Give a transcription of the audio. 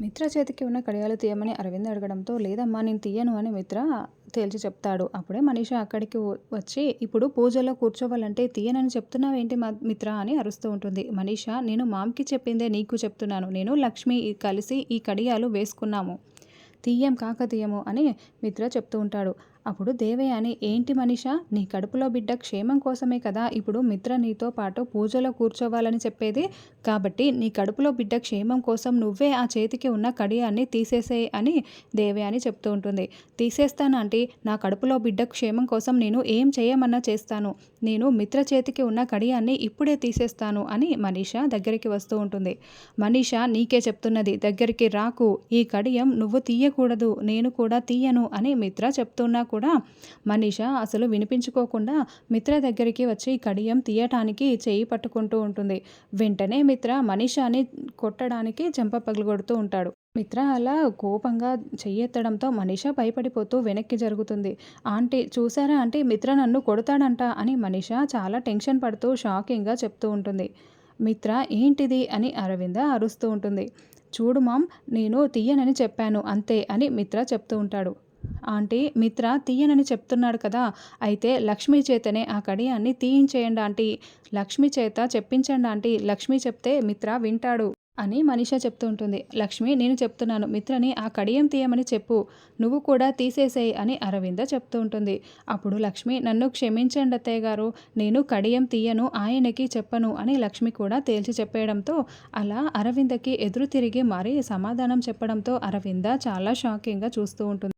మిత్ర చేతికి ఉన్న కడియాలు తీయమని అరవింద్ అడగడంతో లేదమ్మా నేను తీయను అని మిత్ర తేల్చి చెప్తాడు. అప్పుడే మనీష అక్కడికి వచ్చి ఇప్పుడు పూజలో కూర్చోవాలంటే తీయనని చెప్తున్నావేంటి మా మిత్ర అని అరుస్తూ ఉంటుంది. మనీష నేను మామ్కి చెప్పిందే నీకు చెప్తున్నాను. నేను లక్ష్మి కలిసి ఈ కడియాలు వేసుకున్నాము. తీయం కాక తీయము అని మిత్ర చెప్తూ ఉంటాడు. అప్పుడు దేవయాని ఏంటి మనిష నీ కడుపులో బిడ్డ క్షేమం కోసమే కదా ఇప్పుడు మిత్ర నీతో పాటు పూజలో కూర్చోవాలని చెప్పేది. కాబట్టి నీ కడుపులో బిడ్డ క్షేమం కోసం నువ్వే ఆ చేతికి ఉన్న కడియాన్ని తీసేసే అని దేవయాని అని చెప్తూ ఉంటుంది. తీసేస్తానంటే నా కడుపులో బిడ్డ క్షేమం కోసం నేను ఏం చేయమన్నా చేస్తాను. నేను మిత్ర చేతికి ఉన్న కడియాన్ని ఇప్పుడే తీసేస్తాను అని మనీష దగ్గరికి వస్తూ ఉంటుంది. మనీష నీకే చెప్తున్నది దగ్గరికి రాకు. ఈ కడియం నువ్వు తీయకూడదు నేను కూడా తీయను అని మిత్ర చెప్తున్నా కూడా కూడా మనీష అసలు వినిపించుకోకుండా మిత్ర దగ్గరికి వచ్చి కడియం తీయటానికి చేయి పట్టుకుంటూ ఉంటుంది. వెంటనే మిత్ర మనీషాని కొట్టడానికి చెంప పగిలిగొడుతూ ఉంటాడు. మిత్ర అలా కోపంగా చెయ్యెత్తడంతో మనీష భయపడిపోతూ వెనక్కి జరుగుతుంది. ఆంటీ చూసారా ఆంటీ? మిత్ర నన్ను కొడతాడంట అని మనీష చాలా టెన్షన్ పడుతూ షాకింగ్గా చెప్తూ ఉంటుంది. మిత్ర ఏంటిది? అని అరవింద అరుస్తూ ఉంటుంది. చూడు మామ్ నేను తీయనని చెప్పాను అంతే అని మిత్ర చెప్తూ ఉంటాడు. ఆంటీ మిత్ర తీయనని చెప్తున్నాడు కదా అయితే లక్ష్మి చేతనే ఆ కడియాన్ని తీయించేయండి ఆంటీ. లక్ష్మి చేత చెప్పించండి ఆంటీ లక్ష్మి చెప్తే మిత్ర వింటాడు అని మనిష చెప్తూ ఉంటుంది లక్ష్మి నేను చెప్తున్నాను మిత్రని ఆ కడియం తీయమని చెప్పు నువ్వు కూడా తీసేసేయి అని అరవింద చెప్తూ ఉంటుంది అప్పుడు లక్ష్మి నన్ను క్షమించండి అత్తయ్య గారు నేను కడియం తీయను ఆయనకి చెప్పను అని లక్ష్మి కూడా తేల్చి చెప్పేయడంతో అలా అరవిందకి ఎదురు తిరిగి మరీ సమాధానం చెప్పడంతో అరవింద చాలా షాకింగ్గా చూస్తూ ఉంటుంది.